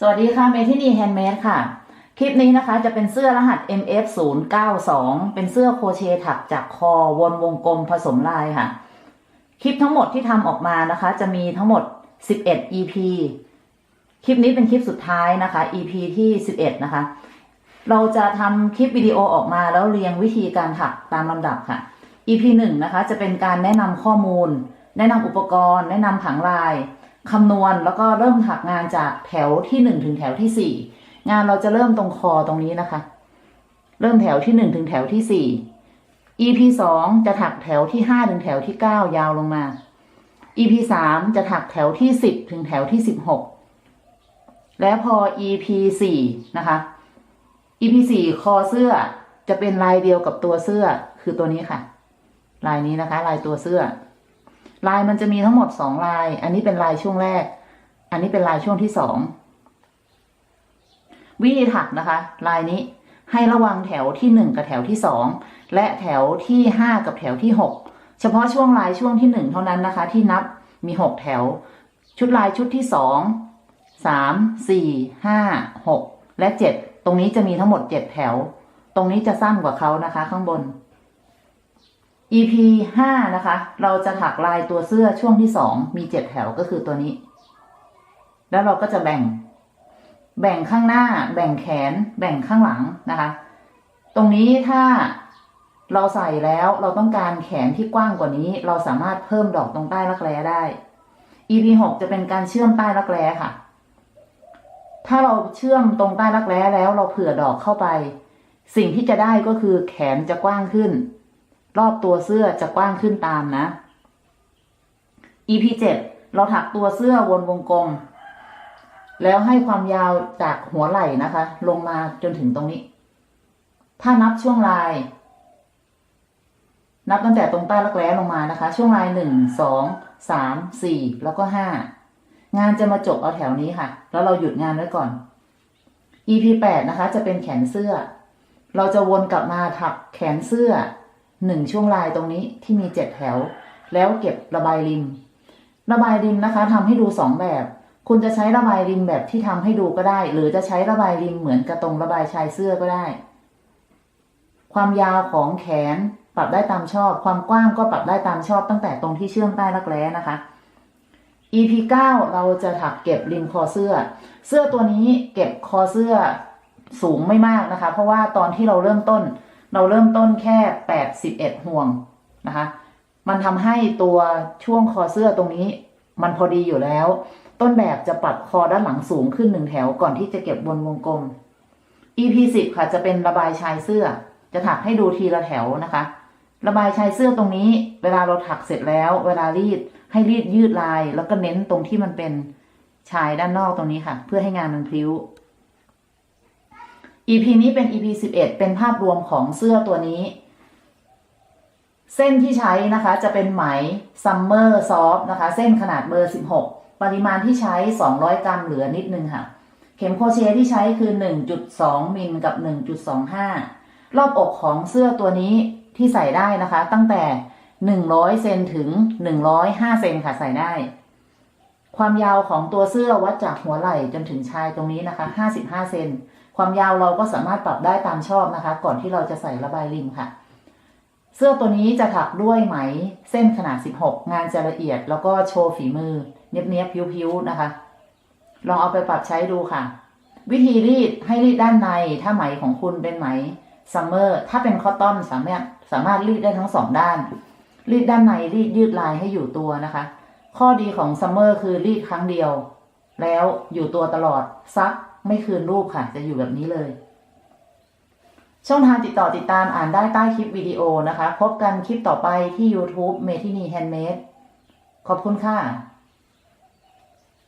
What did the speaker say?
สวัสดีค่ะเมทินีแฮนด์เมดค่ะ คลิปนี้นะคะจะเป็นเสื้อรหัส MF 0 9 2 เป็นเสื้อโคเชถักจากคอวนวงกลมผสมลายค่ะ คลิปทั้งหมดที่ทำออกมานะคะ จะมีทั้งหมด 11 EP คลิปนี้เป็นคลิปสุดท้ายนะคะ EP ที่ 11 นะคะ เราจะทำคลิปวิดีโอออกมาแล้วเรียงวิธีการถักตามลำดับค่ะ EP 1 นะคะ จะเป็นการแนะนำข้อมูล แนะนำอุปกรณ์ แนะนำผังลาย คำนวณแล้วก็เริ่มถักงานจากแถวที่หนึ่งถึงแถวที่สี่งานเราจะเริ่มตรงคอตรงนี้นะคะ เริ่มแถวที่หนึ่งถึงแถวที่สี่ EP สองจะถักแถวที่ห้าถึงแถวที่เก้ายาวลงมา EP สามจะถักแถวที่สิบถึงแถวที่สิบหกและพอ EP สี่นะคะ EP สี่คอเสื้อจะเป็นลายเดียวกับตัวเสื้อคือตัวนี้ค่ะ ลายนี้นะคะ ลายตัวเสื้อ ลายมันจะมีทั้งหมดสองลาย อันนี้เป็นลายช่วงแรก อันนี้เป็นลายช่วงที่สองวิธีถักนะคะ ลายนี้ให้ระวังแถวที่หนึ่งกับแถวที่สองและแถวที่ห้ากับแถวที่หกเฉพาะช่วงลายช่วงที่หนึ่งเท่านั้นนะคะ ที่นับมีหกแถว ชุดลายชุดที่สองสามสี่ห้าหกและเจ็ดตรงนี้จะมีทั้งหมดเจ็ดแถว ตรงนี้จะสั้นกว่าเขานะคะ ข้างบน EP ห้านะคะ เราจะถักลายตัวเสื้อช่วงที่สองมีเจ็ดแถวก็คือตัวนี้ แล้วเราก็จะแบ่ง แบ่งข้างหน้า แบ่งแขน แบ่งข้างหลังนะคะ ตรงนี้ถ้าเราใส่แล้วเราต้องการแขนที่กว้างกว่านี้ เราสามารถเพิ่มดอกตรงใต้รักแร้ได้ EP หกจะเป็นการเชื่อมใต้รักแร้ค่ะ ถ้าเราเชื่อมตรงใต้รักแร้แล้วเราเผื่อดอกเข้าไป สิ่งที่จะได้ก็คือแขนจะกว้างขึ้น รอบตัวเสื้อจะกว้างขึ้นตามนะ EP 7เราถักตัวเสื้อวนวงกลม แล้วให้ความยาวจากหัวไหล่นะคะ ลงมาจนถึงตรงนี้ ถ้านับช่วงลาย นับตั้งแต่ตรงใต้รักแร้ลงมานะคะ ช่วงลายหนึ่งสองสามสี่แล้วก็ห้างานจะมาจบเอาแถวนี้ค่ะ แล้วเราหยุดงานไว้ก่อน EP 8นะคะ จะเป็นแขนเสื้อ เราจะวนกลับมาถักแขนเสื้อ หนึ่งช่วงลายตรงนี้ที่มีเจ็ดแถว แล้วเก็บระบายริม ระบายริมนะคะทำให้ดูสองแบบ คุณจะใช้ระบายริมแบบที่ทำให้ดูก็ได้ หรือจะใช้ระบายริมเหมือนกระตรงระบายชายเสื้อก็ได้ ความยาวของแขนปรับได้ตามชอบ ความกว้างก็ปรับได้ตามชอบตั้งแต่ตรงที่เชื่อมใต้รักแร้นะคะ EP 9 เราจะถักเก็บริมคอเสื้อ เสื้อตัวนี้เก็บคอเสื้อสูงไม่มากนะคะ เพราะว่าตอนที่เราเริ่มต้น เราเริ่มต้นแค่81ห่วงนะคะ มันทำให้ตัวช่วงคอเสื้อตรงนี้ มันพอดีอยู่แล้ว ต้นแบบจะปัดคอด้านหลังสูงขึ้นหนึ่งแถวก่อนที่จะเก็บบนวงกลม EP 10ค่ะจะเป็นระบายชายเสื้อ จะถักให้ดูทีละแถวนะคะ ระบายชายเสื้อตรงนี้ เวลาเราถักเสร็จแล้ว เวลารีดให้รีดยืดลาย แล้วก็เน้นตรงที่มันเป็นชายด้านนอกตรงนี้ค่ะ เพื่อให้งานมันพลิ้ว EP นี้เป็น EP 11 เป็นภาพรวมของเสื้อตัวนี้ เส้นที่ใช้นะคะจะเป็นไหม Summer Soft นะคะ เส้นขนาดเบอร์ 16 ปริมาณที่ใช้ 200 กรัมเหลือนิดนึงค่ะ เข็มโครเชต์ที่ใช้คือ 1.2 มิลกับ 1.25 รอบอกของเสื้อตัวนี้ที่ใส่ได้นะคะ ตั้งแต่ 100 เซนถึง 105 เซนค่ะใส่ได้ ความยาวของตัวเสื้อวัดจากหัวไหล่จนถึงชายตรงนี้นะคะ 55 เซน ความยาวเราก็สามารถปรับได้ตามชอบนะคะ ก่อนที่เราจะใส่ระบายริมค่ะ เสื้อตัวนี้จะถักด้วยไหมเส้นขนาด 16 งานจะละเอียด แล้วก็โชว์ฝีมือ เนียบๆพิ้วๆนะคะ ลองเอาไปปรับใช้ดูค่ะ วิธีรีดให้รีดด้านในถ้าไหมของคุณเป็นไหมซัมเมอร์ถ้าเป็นคอตตอนสามารถสามารถรีดได้ทั้งสองด้าน รีดด้านในรีดยืดลายให้อยู่ตัวนะคะ ข้อดีของซัมเมอร์คือรีดครั้งเดียว แล้วอยู่ตัวตลอดซักไม่คืนรูปค่ะ จะอยู่แบบนี้เลย ช่องทางติดต่อติดตามอ่านได้ใต้คลิปวิดีโอนะคะ พบกันคลิปต่อไปที่ YouTube เมทินีแฮนด์เมดขอบคุณค่ะ